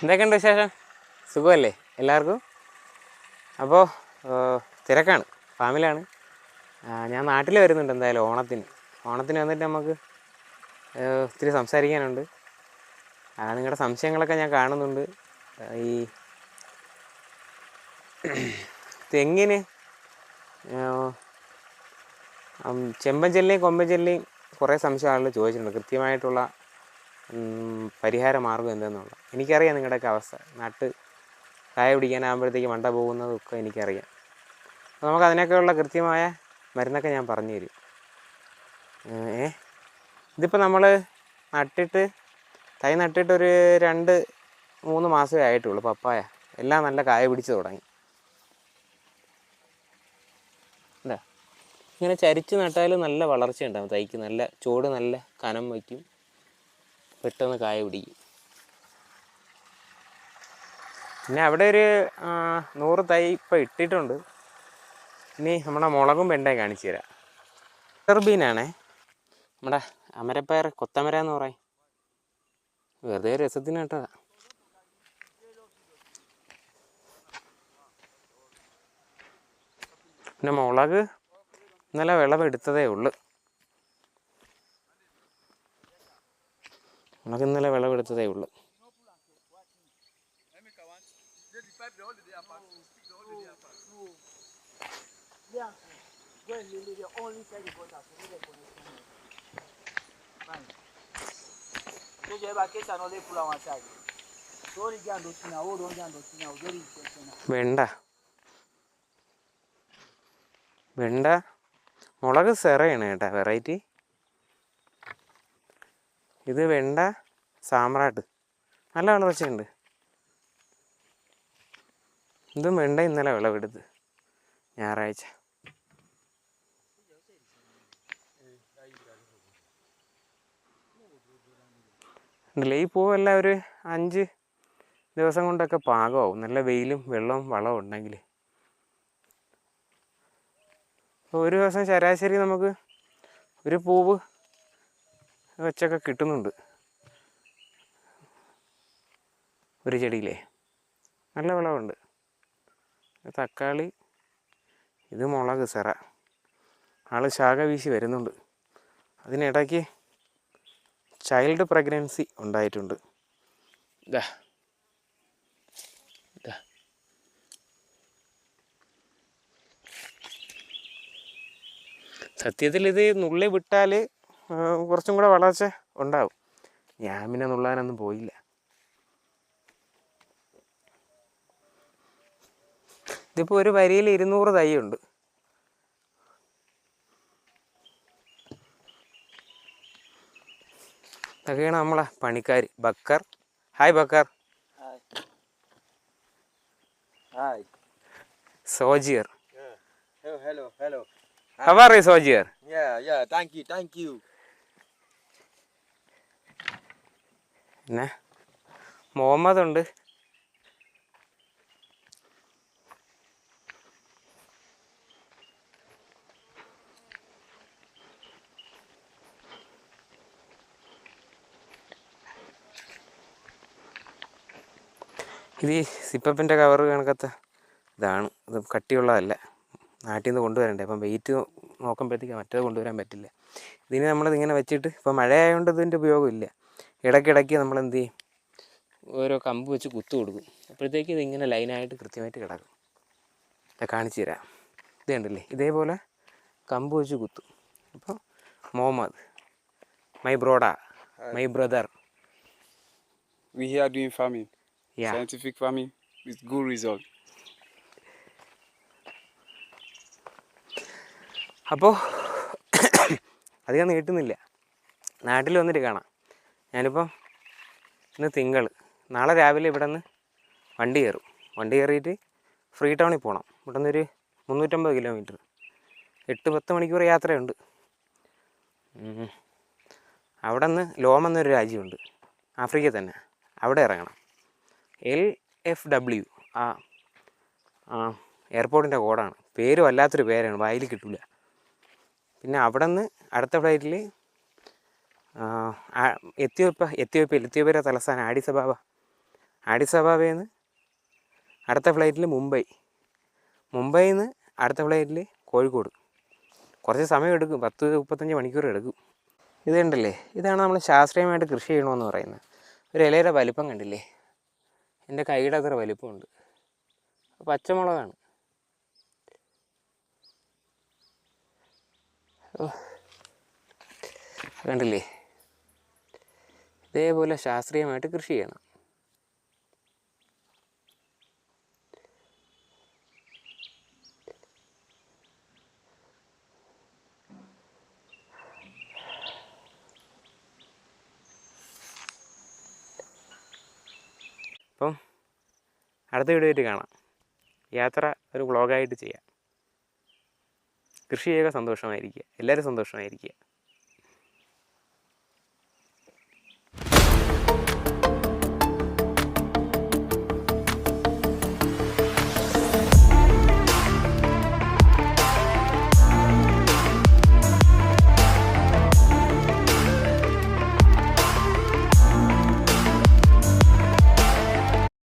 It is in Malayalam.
എന്തൊക്കെയുണ്ട് വിശേഷം? സുഖമല്ലേ എല്ലാവർക്കും? അപ്പോൾ തിരക്കാണ്. ഫാമിലാണ് ഞാൻ നാട്ടിൽ വരുന്നുണ്ട് എന്തായാലും ഓണത്തിന്. ഓണത്തിന് വന്നിട്ട് നമുക്ക് ഒത്തിരി സംസാരിക്കാനുണ്ട്. നിങ്ങളുടെ സംശയങ്ങളൊക്കെ ഞാൻ കാണുന്നുണ്ട്. ഈ തെങ്ങിന് ചെമ്പൻ ചെല്ലിയും കൊമ്പൻ ചെല്ലിയും കുറേ സംശയം ആളുകൾ ചോദിച്ചിട്ടുണ്ട്. കൃത്യമായിട്ടുള്ള പരിഹാര മാർഗം എന്തെന്നുള്ള. എനിക്കറിയാം നിങ്ങളുടെയൊക്കെ അവസ്ഥ. നട്ട് കായ പിടിക്കാനാകുമ്പോഴത്തേക്ക് മണ്ട പോകുന്നതൊക്കെ എനിക്കറിയാം. അപ്പോൾ നമുക്ക് അതിനൊക്കെയുള്ള കൃത്യമായ മരുന്നൊക്കെ ഞാൻ പറഞ്ഞു തരും ഏ? ഇതിപ്പോൾ നമ്മൾ നട്ടിട്ട് തൈ നട്ടിട്ടൊരു രണ്ട് മൂന്ന് മാസമേ ആയിട്ടുള്ളൂ പപ്പായ. എല്ലാം നല്ല കായ പിടിച്ച് തുടങ്ങി. ഇങ്ങനെ ചരിച്ച് നട്ടാൽ നല്ല വളർച്ച ഉണ്ടാവും. തൈക്ക് നല്ല ചോട് നല്ല കനം വയ്ക്കും. പെട്ടെന്ന് കായ പിടിക്കും. പിന്നെ അവിടെ ഒരു നൂറ് തൈ ഇപ്പം ഇട്ടിട്ടുണ്ട്. ഇനി നമ്മുടെ മുളകും വെണ്ടയും കാണിച്ചു തരാം. ടെർബീനാണേ നമ്മുടെ അമരപ്പയർ കൊത്തമര എന്ന് പറയും. വെറുതെ രസത്തിന് കേട്ടതാ പിന്നെ മുളക് ഇന്നലെ വിളവെടുത്തതേ ഉള്ളു. നമുക്ക് ഇന്നലെ വിളവെടുത്തതേ ഉള്ളു. വേണ്ട. വെണ്ട മുളക് സെറയാണ് കേട്ടോ വെറൈറ്റി. ഇത് വെണ്ട സാമ്രാട്ട്. നല്ല വളർച്ചയുണ്ട് ഇതും വെണ്ട ഇന്നലെ വിളവെടുത്ത് ഞായറാഴ്ച. ഈ പൂവെല്ലാം ഒരു അഞ്ച് ദിവസം കൊണ്ടൊക്കെ പാകമാവും. നല്ല വെയിലും വെള്ളവും വളവും ഉണ്ടെങ്കിൽ അപ്പോൾ ഒരു ദിവസം ശരാശരി നമുക്ക് ഒരു പൂവ് വെച്ചൊക്കെ കിട്ടുന്നുണ്ട്. ഒരു ചെടിയിലേ. നല്ല വിളവുണ്ട്. തക്കാളി ഇത് മുളക് സെറ. ആൾ ശാഖ വീശി വരുന്നുണ്ട്. അതിനിടയ്ക്ക് ചൈൽഡ് പ്രഗ്നൻസി ഉണ്ടായിട്ടുണ്ട്. ഇതാ സത്യത്തിൽ ഇത് നുള്ളി വിട്ടാൽ കുറച്ചും കൂടെ വളർച്ച ഉണ്ടാവും. ഞാൻ പിന്നെ നുള്ളാനൊന്നും പോയില്ല. ഇതിപ്പോൾ ഒരു വരിയിൽ ഇരുന്നൂറ് തൈയുണ്ട്. ഇതൊക്കെയാണ് നമ്മളെ പണിക്കാർ Bakkar. Hi Bakkar. സോജിയർ. Hello Hello, hello, hello. How are സോജിയർ Yeah, yeah. Thank you, thank you. പിന്നെ മുഹമ്മദ് ഉണ്ട് ഇത് സിപ്പപ്പിന്റെ കവർ കണക്കത്തെ ഇതാണ് ഇത് കട്ടിയുള്ളതല്ല നാട്ടിൽ നിന്ന് കൊണ്ടുവരണ്ടേ? അപ്പം വെയിറ്റ് നോക്കുമ്പോഴത്തേക്ക് മറ്റേത് കൊണ്ടുവരാൻ പറ്റില്ല. ഇതിനെ നമ്മളിതിങ്ങനെ വെച്ചിട്ട് ഇപ്പോൾ മഴയായതുകൊണ്ട് ഇതിന്റെ ഉപയോഗമില്ല ഇടയ്ക്കിടയ്ക്ക് നമ്മൾ എന്ത് ചെയ്യും? ഓരോ കമ്പ് വെച്ച് കുത്തു കൊടുക്കും. അപ്പോഴത്തേക്ക് ഇതിങ്ങനെ ലൈനായിട്ട് കൃത്യമായിട്ട് കിടക്കും. ഇതാ കാണിച്ചു തരാം. ഇത് കണ്ടില്ലേ? ഇതേപോലെ കമ്പ് വെച്ച് കുത്തു. അപ്പോൾ Muhammad my ബ്രോഡ my brother we are doing farming yeah farming with good good അപ്പോൾ അധികം നീട്ടുന്നില്ല. നാട്ടിൽ വന്നിട്ട് കാണാം. ഞാനിപ്പം ഇന്ന് തിങ്കൾ. നാളെ രാവിലെ ഇവിടെ നിന്ന് വണ്ടി കയറും. വണ്ടി കയറിയിട്ട് ഫ്രീ ടൗണിൽ പോകണം. ഇവിടെ നിന്നൊരു മുന്നൂറ്റമ്പത് കിലോമീറ്റർ. എട്ട് പത്ത് മണിക്കൂർ യാത്രയുണ്ട്. അവിടെ നിന്ന് ലോം എന്നൊരു രാജ്യമുണ്ട്. ആഫ്രിക്കയിൽ തന്നെ. അവിടെ ഇറങ്ങണം. L F W. ആ എയർപോർട്ടിന്റെ കോഡാണ്. പേര് വല്ലാത്തൊരു പേരാണ്. വായിൽ കിട്ടില്ല പിന്നെ അവിടെ നിന്ന് അടുത്ത ഫ്ലൈറ്റിൽ എത്യോപ്യ എത്യോപ്യയിൽ എത്യോപ്യയുടെ തലസ്ഥാനം ആഡിസബാബ ആഡിസബാബയിൽ നിന്ന് അടുത്ത ഫ്ലൈറ്റിൽ മുംബൈ. മുംബൈയിൽ നിന്ന് അടുത്ത ഫ്ലൈറ്റിൽ കോഴിക്കോട്. കുറച്ച് സമയം എടുക്കും പത്ത് മുപ്പത്തഞ്ച് മണിക്കൂർ എടുക്കും. ഇത് കണ്ടല്ലേ? ഇതാണ് നമ്മൾ ശാസ്ത്രീയമായിട്ട് കൃഷി ചെയ്യണമെന്ന് പറയുന്നത്. ഒരു ഇലയുടെ വലിപ്പം കണ്ടില്ലേ? എന്റെ കൈയുടെ അത്ര വലിപ്പമുണ്ട്. പച്ചമുളകാണ്. കണ്ടില്ലേ? ഇതേപോലെ ശാസ്ത്രീയമായിട്ട് കൃഷി ചെയ്യണം. അപ്പം അടുത്ത വീഡിയോ ആയിട്ട് കാണാം. യാത്ര ഒരു വ്ളോഗായിട്ട് ചെയ്യാം. കൃഷി ചെയ്യുക സന്തോഷമായിരിക്കുക. എല്ലാവരും സന്തോഷമായിരിക്കുക.